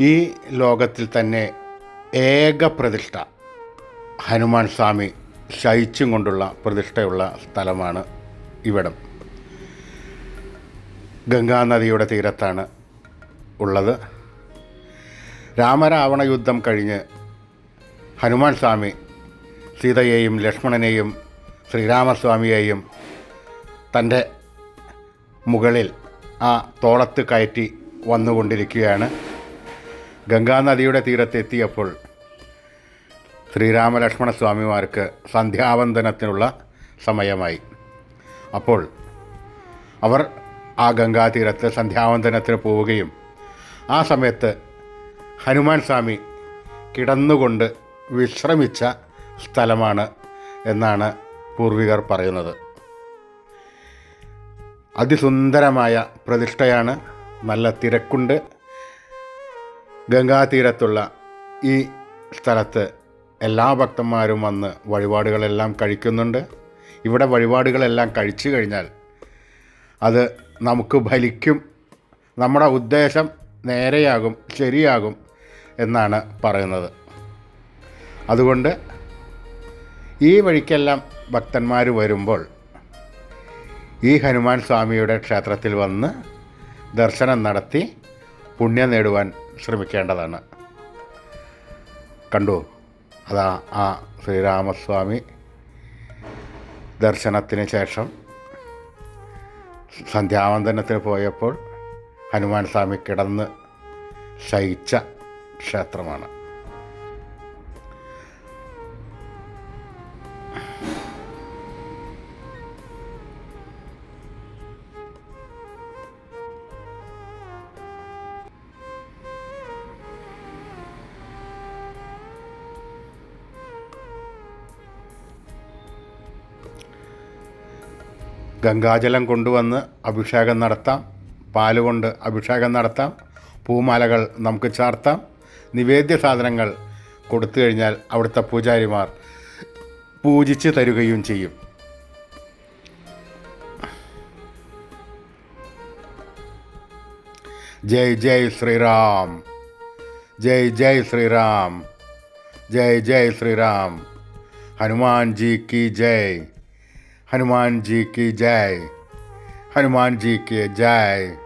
ഈ ലോകത്തിൽ തന്നെ ഏക പ്രതിഷ്ഠ ഹനുമാൻ സ്വാമി ശയിച്ചും കൊണ്ടുള്ള പ്രതിഷ്ഠയുള്ള സ്ഥലമാണ് ഇവിടം. ഗംഗാനദിയുടെ തീരത്താണ് ഉള്ളത്. രാമരാവണ യുദ്ധം കഴിഞ്ഞ് ഹനുമാൻ സ്വാമി സീതയെയും ലക്ഷ്മണനെയും ശ്രീരാമസ്വാമിയെയും തന്റെ മുകളിൽ ആ തോളത്ത് കയറ്റി വന്നുകൊണ്ടിരിക്കുകയാണ്. ഗംഗാനദിയുടെ തീരത്തെത്തിയപ്പോൾ ശ്രീരാമലക്ഷ്മണ സ്വാമിമാർക്ക് സന്ധ്യാവന്തനത്തിനുള്ള സമയമായി. അപ്പോൾ അവർ ആ ഗംഗാതീരത്ത് സന്ധ്യാവന്തനത്തിന് പോവുകയും ആ സമയത്ത് ഹനുമാൻ സ്വാമി കിടന്നുകൊണ്ട് വിശ്രമിച്ച സ്ഥലമാണ് എന്നാണ് പൂർവികർ പറയുന്നത്. അതിസുന്ദരമായ പ്രതിഷ്ഠയാണ് നല്ല തിരക്കുണ്ട്. ഗംഗാതീരത്തുള്ള ഈ സ്ഥലത്ത് എല്ലാ ഭക്തന്മാരും വന്ന് വഴിപാടുകളെല്ലാം കഴിക്കുന്നുണ്ട്. ഇവിടെ വഴിപാടുകളെല്ലാം കഴിച്ചു കഴിഞ്ഞാൽ അത് നമുക്ക് ഫലിക്കും. നമ്മുടെ ഉദ്ദേശം നേരെയാകും ശരിയാകും എന്നാണ് പറയുന്നത്. അതുകൊണ്ട് ഈ വഴിക്കെല്ലാം ഭക്തന്മാർ വരുമ്പോൾ ഈ ഹനുമാൻ സ്വാമിയുടെ ക്ഷേത്രത്തിൽ വന്ന് ദർശനം നടത്തി പുണ്യം നേടുവാൻ ശ്രമിക്കേണ്ടതാണ്. കണ്ടു അതാ ആ ശ്രീരാമസ്വാമി ദർശനത്തിന് ശേഷം സന്ധ്യാവന്തനത്തിന് പോയപ്പോൾ ഹനുമാൻ സ്വാമി കിടന്ന് ശയിച്ച ക്ഷേത്രമാണ്. ഗംഗാജലം കൊണ്ടുവന്ന് അഭിഷേകം നടത്താം. പാലുകൊണ്ട് അഭിഷേകം നടത്താം. പൂമാലകൾ നമുക്ക് ചാർത്താം. നിവേദ്യ സാധനങ്ങൾ കൊടുത്തു കഴിഞ്ഞാൽ അവിടുത്തെ പൂജാരിമാർ പൂജിച്ച് തരുകയും ചെയ്യും. ജയ് ജയ് ശ്രീറാം. ജയ് ജയ് ശ്രീറാം. ജയ് ജയ് ശ്രീറാം. ഹനുമാൻ ജി കി ജയ്. हनुमान जी की जय। हनुमान जी की जय।